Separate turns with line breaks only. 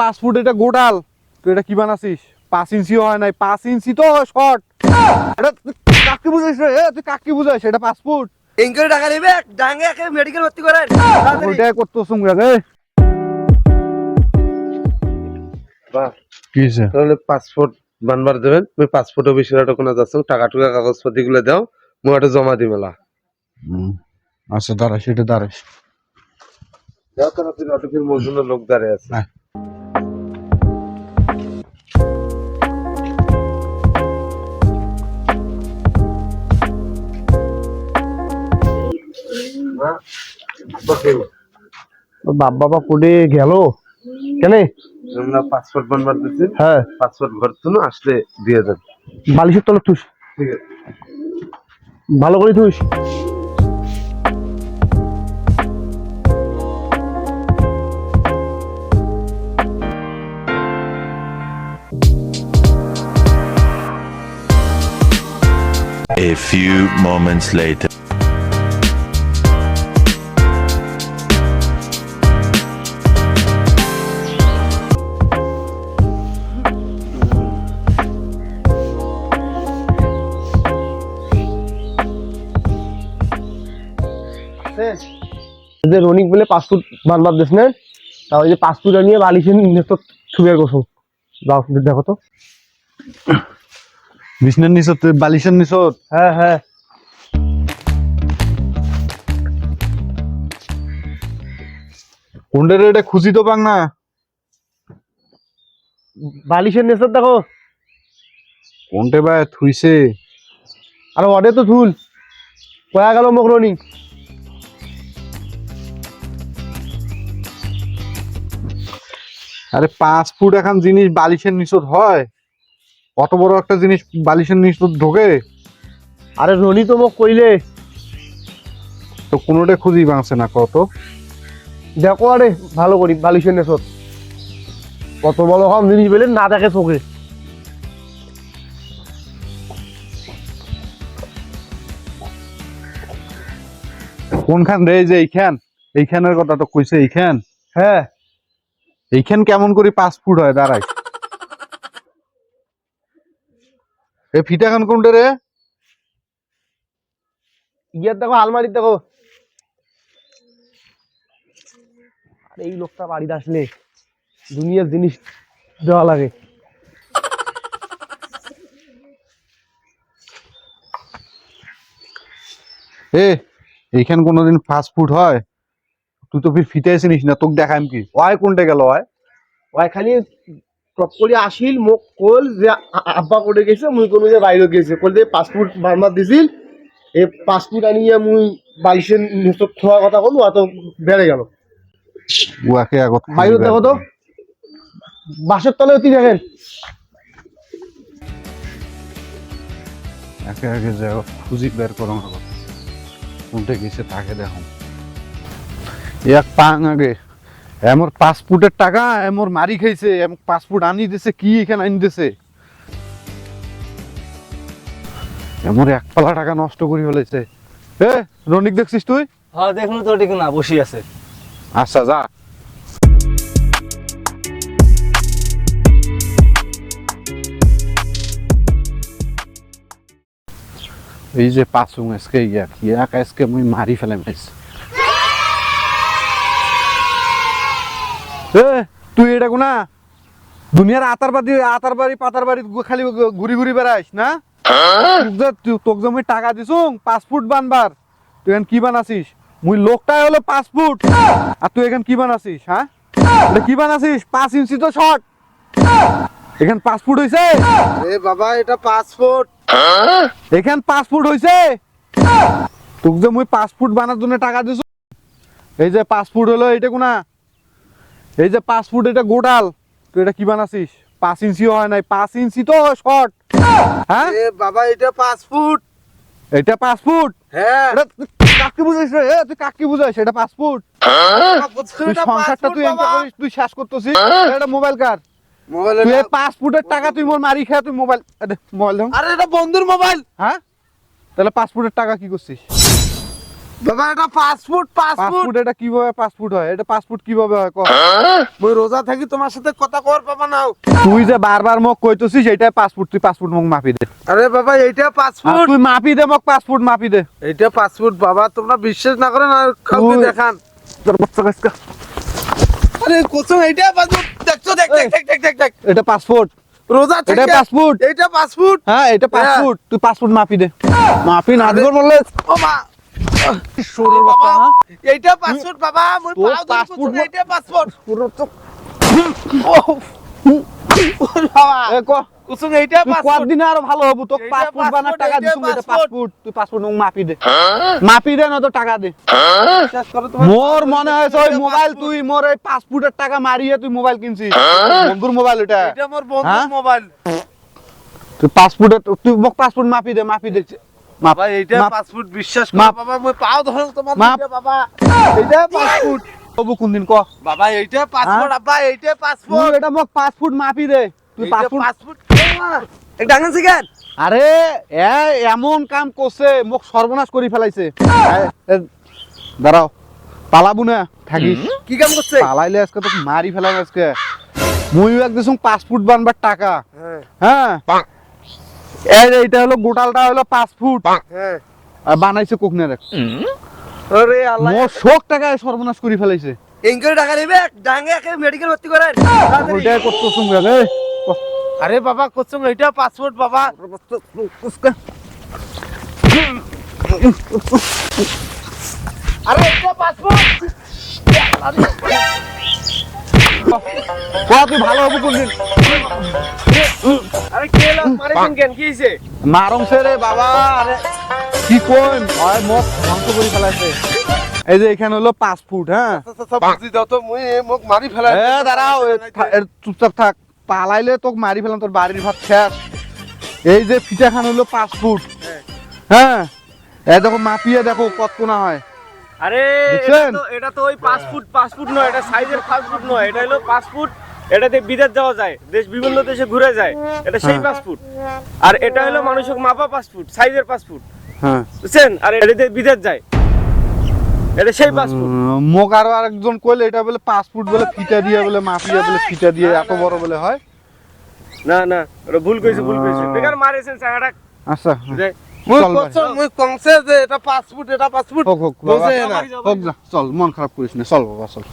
পাঁচ ফুট এটা গোটাল তুই এটা কি বানাছিস পাঁচ ইঞ্চিও হয় নাই। পাঁচ ইঞ্চি তো শর্ট এটা তুই কাকে বুঝাইছ রে? তুই কাকে বুঝাইছ এটা পাঁচ ফুট।
টাকা নেবে? ডাঙ্গে একে মেডিকেল ভর্তি করেন
ওইটাই করতো সুঙ্গা রে।
বাহ
কি হয়েছে
তাহলে পাসপোর্ট বানবার দেবেন। মুই পাসপোর্ট অফিসের ওখানে যাচ্ছি টাকা টুকা কাগজপাতি গুলো দাও। মুই ওটা জমা দি মেলা
আচ্ছা দাঁড়াস এটা দাঁড়াস
যাও তাড়াতাড়ি অটোফির মজুনের লোক দাঁড়িয়ে আছে।
বাপ বাবা কোডে গেল? কেন?
আমরা পাসপোর্ট বানবার দিচ্ছি
হ্যাঁ।
পাসপোর্ট ভরতো না আসলে দিয়ে দেন
বালিশের তলে থুস
ঠিক আছে।
ভালো করে থুস
A few moments later.
যে রনিক বলে পাসপোর্ট বানবার দিস না তাহলে যে পাসপোর্ট নিয়ে বালিশের নেতো ছুবে গেছো। যাও দেখো তো।
বিছনার নিচত বালিশের নিচত
হ্যাঁ হ্যাঁ।
কোনটা এটা? খুঁজি তো পাং না?
বালিশের নেশর দেখো।
কোনটে বা থুইছে?
আর অডে তো ধুল। কয়া গেল মোক
আরে পাঁচ ফুট এখন জিনিস বালিশের নিচত হয়। কত বড় একটা জিনিস বালিশের নিচত ঢোকে।
আরে রনি তো মোক কইলে।
তো কোনোটা খুঁজি বাংছে না কত?
দেখো আরে ভালো করি বালিশের নিচত কত বড় কম জিনিস পেলে না দেখে চোখে
কোনখান রে যে এইখান? এইখানের কথা তো কইছে এইখান।
হ্যাঁ।
এইখান কেমন করে পাঁচ ফুট হয় দাঁড়াই। এ ফিটা খান কোনটা রে?
ইয়ার দেখো আলমারি দেখো। আরে এই লোকটা বাড়িতে আসলে দুনিয়ার জিনিস দেওয়া লাগে।
এ এইখান কোনোদিন ফাস্ট ফুড হয়? তুই তো ফির ফিতে আসিনিস না তোকে দেখাইম কি? ওয় কোনটা গেল ওয়
ওই খালি টপ করে আসিল মোক কল যে আব্বা করে গেছে মুই কোনো যে বাইরে গেছে। কল যে পাসপোর্ট বারবার দিছিল এই পাসপোর্ট আনিয়ে মুই বালিশের নিচত থোয়া কথা কলু অত বেড়ে গেল।
উয়াকে আগত
বাইরে দেখো তো। বাসের তলে অতি দেখেন।
একে একে যাও খুঁজি বের করো কোনটা গেছে তাকে দেখো এক পাং আগে। এমর পাসপোর্টের টাকা এমর মারি খাইছে এম পাসপোর্ট আনি দিছে কি এখানে আনি দিছে? এমর এক পালা টাকা নষ্ট করে ফেলেছে এ রনিক দেখছিস তুই?
হ্যাঁ দেখুন তো ঠিক না বসে আছে।
আচ্ছা যা। এই যে পাসুং আজকে ইয়াক ইয়াক আজকে মুই মারি ফেলাম আইছি এ তুই এটা কোনা? দুনিয়ার আতার বাড়ি আতার বাড়ি পাতার বাড়ি খালি ঘুরি ঘুরি বেড়াইস না? তোক যে মুই টাকা দিছুং পাঁচ ফুট বানবার তুই এখন কি বানাছিস মুই লোকটাই হলো পাঁচ ফুট। আর তুই এখান কি বানাছিস হ্যাঁ? এটা কি বানাছিস পাঁচ ইঞ্চি তো শর্ট। এখান পাঁচ ফুট হইছে?
এ বাবা এটা পাসপোর্ট
এখান পাঁচ ফুট হইছে? তোকে যে মুই পাঁচ ফুট বানার জন্য টাকা দিছ? এই যে পাঁচ ফুট হলো এটা কোনা? এই যে পাঁচ ফুট এটা গোটাল তুই এটা কি বানাছিস পাঁচ ইঞ্চিও হয় নাই পাঁচ ইঞ্চি তো শর্ট। হ্যাঁ?
বাবা এটা পাসপোর্ট
এটা পাঁচ ফুট?
হ্যাঁ।
কাকে বুঝাইছ রে? তুই কাকে বুঝাইছ এটা পাঁচ ফুট। তুই সংসারটা তুই এনকা করিস তুই শেষ করতেছিস। এটা মোবাইল কার
মোবাইলে
তুই পাঁচ ফুটের টাকা তুই মোর মারি খেয়ে তুই মোবাইল মোবাইল
আরে এটা বন্ধুর মোবাইল
হ্যাঁ? তাহলে পাঁচ ফুটের টাকা কি করছিস?
বাবা এটা ফুট ফুট
এটা কীভাবে ফুট হয়? এটা ফুট কীভাবে হয়? ক
মুই রোজা থাকি তোমার সাথে কথা কর বাবা নাও
তুই যে বারবার মোক কইতেছিস পাঁচ ফুট তুই ফুট মোক মাপি দে।
আরে বাবা
আর
ফুট
তুই মাপি দে মোক ফুট মাপি দে।
পাঁচ ফুট বাবা তোমরা বিশ্বাস না করেন আর কাউকে দেখান।
তোর বাচ্চা কাচ্চা।
আরে এইটা পাঁচ ফুট দেখছ দেখ দেখ দেখ দেখ দেখ দেখ।
এটা ফুট
রোজা
এটা
এইটা পাঁচ ফুট
হ্যাঁ এটা পাঁচ
হ্যাঁ।
তুই মাপি দে। মাপি না দিবর বললে
ও মা।
সরুর
বাবা? এইটা বাবা পাও এইটা
পুরো তো
বাবা।
এ ক?
এইটা
দিনে আরও ভালো হব বানার টাকা দিছুম এটা তুই মাপি দে। মাপি দে না তো টাকা দে। মোর মনে হয়েছে ওই মোবাইল তুই মোর এই পাঁচ ফুটের টাকা মারিয়ে তুই মোবাইল কিনছিস। বন্ধুর মোবাইল এটা।
এটা আমার বন্ধুর? মোবাইল
তুই পাঁচ ফুটের তুই মোক ফুট মাপি দে মাপি দে। মাপ
এইটা
মাপ।
পাঁচ ফুট বিশ্বাস করো বাবা মুই পাও ধরো তোমার বাবা। এইটা পাঁচ ফুট।
তবু কোনদিন ক।
বাবা এইটা পাঁচ
হ্যাঁ?
ফুট আব্বা এইটা পাঁচ ফুট।
এটা মোক পাঁচ ফুট মাপি দে। তুই ফুট
ফুট
আরে এ এমন কাম করছে মোক সর্বনাশ করে ফেলাইছে। এ, দাঁড়াও। পালাবো না থাকিস।
কি কাম করছে?
পালাইলে আজকে তো মারি ফেলাম আজকে। মুইও এক দিছুম পাঁচ ফুট বানবার টাকা।
হ্যাঁ।
এই এইটা হলো গোটালটা হলো পাঁচ ফুট।
হ্যাঁ।
আর বানাইছে কোকনের।
আরে আল্লাহ।
মোর শোক টাকায় সর্বনাশ করে ফেলাইছে।
ইনকার টাকা নেবে ডাঙ্গে একে মেডিকেল ভর্তি করেন
ওইটাই করতো সঙ্গে রে
আরে বাবা কোচং এইটা পাঁচ ফুট বাবা। আরে পাঁচ ফুট।
তুই ভালো হব কোনদিন?
আরে কে লাগ মারেছেন কেন? কি হইছে?
মারং রে বাবা আরে কি কোন হয় মোক ধ্বংস করে ফেলাইছে। এই যে এখানে হলো পাঁচ ফুট হ্যাঁ?
সব বুঝি দাও তো মুই মোক মারি ফেলা
এ দাঁড়াও এ এ চুপচাপ থাক। পালাইলে তোকে মারি ফেলাম তোর বাড়ির ভাত শেষ। এই যে ফিটা খান হলো পাঁচ ফুট। হ্যাঁ? এই দেখো মাপিয়ে দেখো কত কোনা হয়।
আরে? এটা তো এটা তো ওই পাঁচ ফুট পাঁচ ফুট নয় এটা সাইজের পাঁচ ফুট নয় এটা হলো পাঁচ ফুট এটাতে বিদেশ যাওয়া যায় দেশ বিভিন্ন দেশে ঘুরে যায় এটা সেই। পাঁচ ফুট। আর এটা হলো মানুষের মাপা পাঁচ ফুট সাইজের পাঁচ ফুট।
হ্যাঁ।
বুঝছেন? আর এটাতে বিদেশ যায় এটা সেই পাঁচ ফুট।
মোক আরও আরেকজন কইলে এটা বলে পাঁচ ফুট বলে ফিটা দিয়ে বলে মাপিয়ে বলে ফিটা দিয়ে এত বড় বলে হয়?
না না ওটা ভুল কইছে ভুল কইছে। বেকার মারেছেন চাঙাটা
আচ্ছা। চল মন খারাপ করিস না। চল বাবা চল।